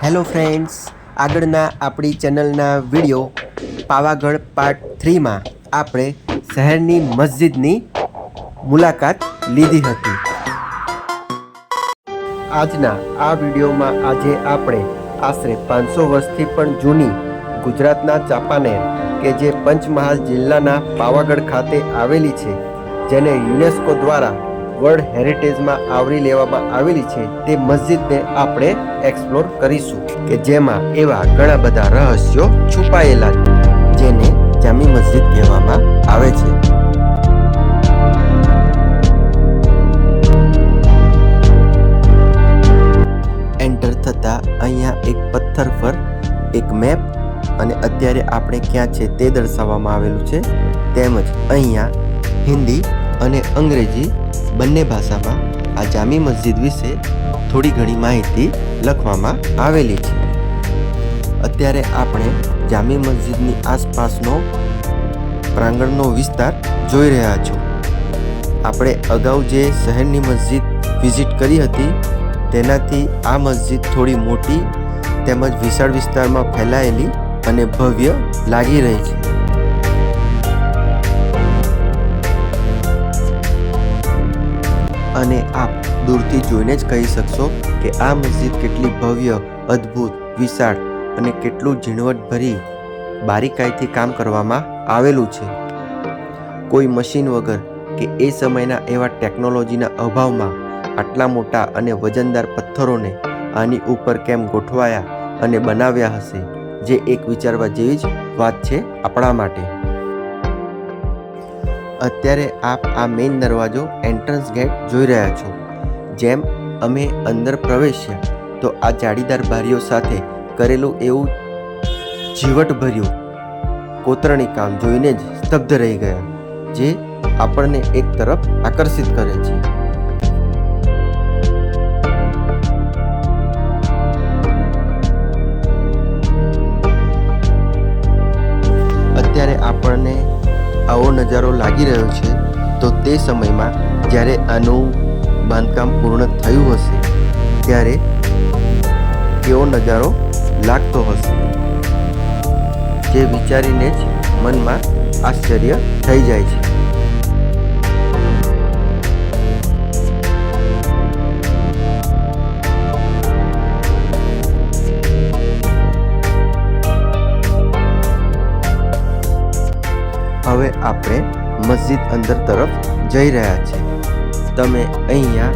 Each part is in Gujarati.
હેલો ફ્રેન્ડ્સ, આગળના આપણી ચેનલના વીડિયો પાવાગઢ પાર્ટ થ્રીમાં આપણે શહેરની મસ્જિદની મુલાકાત લીધી હતી. આજના આ વિડીયોમાં આજે આપણે આશરે પાંચસો વર્ષથી પણ જૂની ગુજરાતના ચાંપાનેર કે જે પંચમહાલ જિલ્લાના પાવાગઢ ખાતે આવેલી છે, જેને યુનેસ્કો દ્વારા વર્લ્ડ હેરિટેજમાં આવરી લેવામાં આવેલી છે તે મસ્જિદને આપણે એક્સપ્લોર કરીશું કે જેમાં એવા ઘણા બધા રહસ્યો છુપાયેલા છે, જેને જામી મસ્જિદ કહેવામાં આવે છે. એન્ટર થતાં અહીંયા એક પથ્થર પર એક મેપ અને અત્યારે આપણે ક્યાં છે તે દર્શાવવામાં આવેલું છે. તેમજ અહીંયા હિન્દી અને અંગ્રેજી બંને ભાષામાં આ જામી મસ્જિદ વિશે થોડી ઘણી માહિતી લખવામાં આવેલી છે. અત્યારે આપણે જામી મસ્જિદની આસપાસનો પ્રાંગણનો વિસ્તાર જોઈ રહ્યા છો. આપણે અગાઉ જે શહેરની મસ્જિદ વિઝિટ કરી હતી, તેનાથી આ મસ્જિદ થોડી મોટી તેમજ વિશાળ વિસ્તારમાં ફેલાયેલી અને ભવ્ય લાગી રહી છે. અને આપ દૂરથી જોઈને જ કહી શકશો કે આ મસ્જિદ કેટલી ભવ્ય, અદ્ભુત, વિશાળ અને કેટલું ઝીણવટભરી બારીકાઈથી કામ કરવામાં આવેલું છે. કોઈ મશીન વગર કે એ સમયના એવા ટેકનોલોજીના અભાવમાં આટલા મોટા અને વજનદાર પથ્થરોને આની ઉપર કેમ ગોઠવાયા અને બનાવ્યા હશે, જે એક વિચારવા જેવી જ વાત છે આપણા માટે. અત્યારે આપ આ મેઇન દરવાજો એન્ટ્રન્સ ગેટ જોઈ રહ્યા છો. જેમ અમે અંદર પ્રવેશ્યા, તો આ જાળીદાર બારીઓ સાથે કરેલું એવું જીવટભર્યું કોતરણી કામ જોઈને જ સ્તબ્ધ રહી ગયા, જે આપણને એક તરફ આકર્ષિત કરે છે. નજારો લાગી રહ્યો છે, તો તે સમયમાં જ્યારે આનું બાંધકામ પૂર્ણ થયું હશે, ત્યારે કેવો નજારો લાગતો હશે, જે વિચારીને જ મનમાં આશ્ચર્ય થઈ જાય છે. હવે આપણે મસ્જિદ અંદર તરફ જઈ રહ્યા છે તમે અહીંયા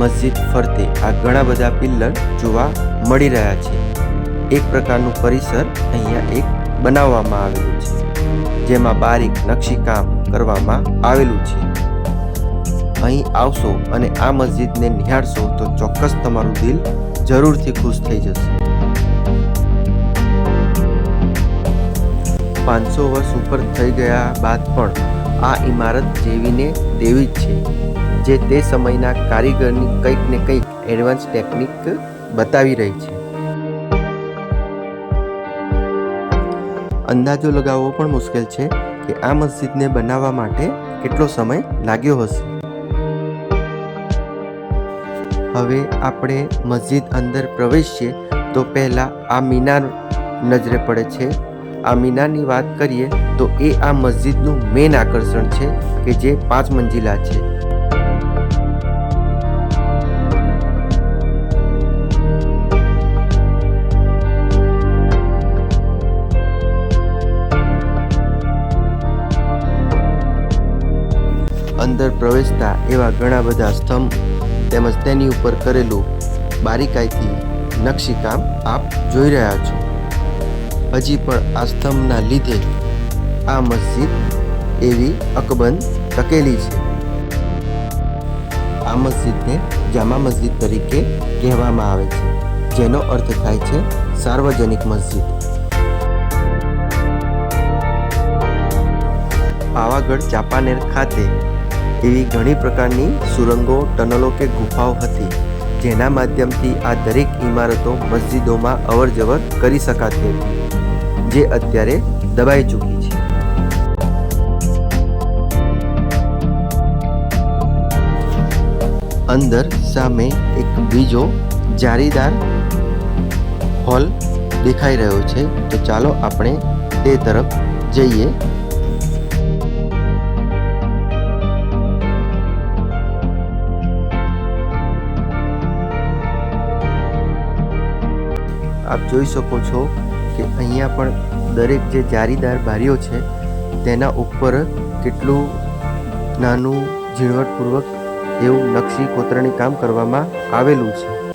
મસ્જિદ ફરતે આ ઘણા બધા પિલ્લર જોવા મળી રહ્યા છે. એક પ્રકારનું પરિસર અહીંયા એક બનાવવામાં આવેલું છે, જેમાં બારીક નકશીકામ કરવામાં આવેલું છે. અહીં આવશો અને આ મસ્જિદને નિહાળશો તો ચોક્કસ તમારું દિલ જરૂરથી ખુશ થઈ જશે. પાંચસો વર્ષ ઉપર થઈ ગયા બાદ પણ આ ઇમારત જેવીને તેવી જ છે, જે તે સમયના કારીગરની કંઈક ને કંઈક એડવાન્સ ટેકનિક બતાવી રહી છે. અંદાજો લગાવવો પણ મુશ્કેલ છે કે આ મસ્જિદને બનાવવા માટે કેટલો સમય લાગ્યો હશે. હવે આપણે મસ્જિદ અંદર પ્રવેશીએ તો પહેલાં આ મિનાર નજરે પડે છે આ મિનારની વાત કરીએ તો એ આ મસ્જિદનું મેઇન આકર્ષણ છે કે જે પાંચ મંજિલા છે. અંદર પ્રવેશતા એવા ઘણા બધા સ્તંભ તેમજ તેની ઉપર કરેલું બારીકાઈથી નકશીકામ આપ જોઈ રહ્યા છો. હજી પણ આ લીધે આ મસ્જિદ એવી અકબંધ તકેલી છે. આ મસ્જિદને જામા મસ્જિદ તરીકે કહેવામાં આવે છે, જેનો અર્થ થાય છે સાર્વજનિક મસ્જિદ. પાવાગઢ ચાંપાનેર ખાતે એવી ઘણી પ્રકારની સુરંગો, ટનલો કે ગુફાઓ હતી, જેના માધ્યમથી આ દરેક ઇમારતો મસ્જિદોમાં અવર જવર કરી શકાતી હતી. જે અત્યારે દબાઈ ચૂકી છે. અંદર સામે એક બીજો જારીદાર હોલ દેખાઈ રહ્યો છે. તો ચાલો આપણે તે તરફ જઈએ. આપ જોઈ શકો છો કે અહીંયા પણ દરેક જે જારીદાર બારીઓ છે, તેના ઉપર કેટલું નાનું ઝીણવટપૂર્વક એવું નકશી કોતરણી કામ કરવામાં આવેલું છે.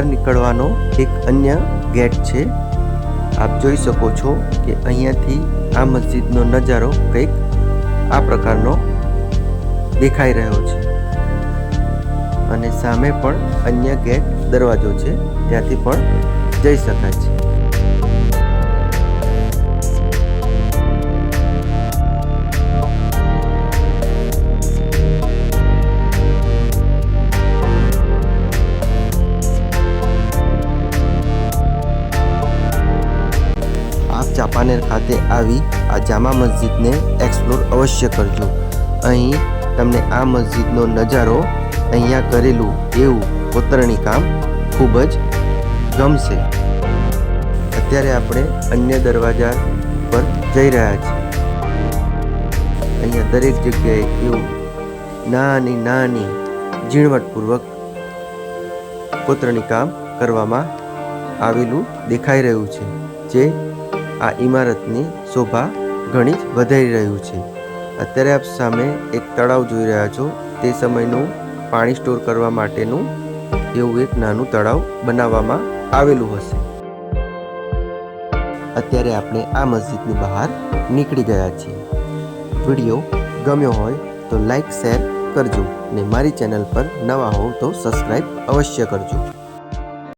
બહાર નીકળવાનો એક અન્ય ગેટ છે. આપ જોઈ શકો છો કે અહીંયાથી આ મસ્જિદનો નજારો કંઈક આ પ્રકારનો દેખાઈ રહ્યો છે. અને સામે પણ અન્ય ગેટ દરવાજો છે. ત્યાંથી પણ જઈ શકાય છે. આપ ખાતે આવી આ જામા મસ્જિદને એક્સપ્લોર અવશ્ય કરજો. અહીં તમને આ મસ્જિદનો નજારો અહીંયા કરેલું એવું કોતરણી કામ ખૂબ જ ગમશે. અત્યારે આપણે અન્ય દરવાજા પર જઈ રહ્યા છીએ. અહીંયા દરેક જગ્યાએ એવું નાની નાની ઝીણવટપૂર્વક કોતરણી કામ કરવામાં આવેલું દેખાઈ રહ્યું છે, જે આ ઇમારતની શોભા ઘણી જ વધારી રહ્યું છે. અત્યારે આપ સામે એક તળાવ જોઈ રહ્યા છો. તે સમયનું પાણી સ્ટોર કરવા માટેનું એવું એક નાનું તળાવ બનાવવામાં આવેલું હશે. અત્યારે આપણે આ મસ્જિદની બહાર નીકળી ગયા છીએ. વીડિયો ગમ્યો હોય તો લાઈક, શેર કરજો ને મારી ચેનલ પર નવા હોવ તો સબસ્ક્રાઈબ અવશ્ય કરજો.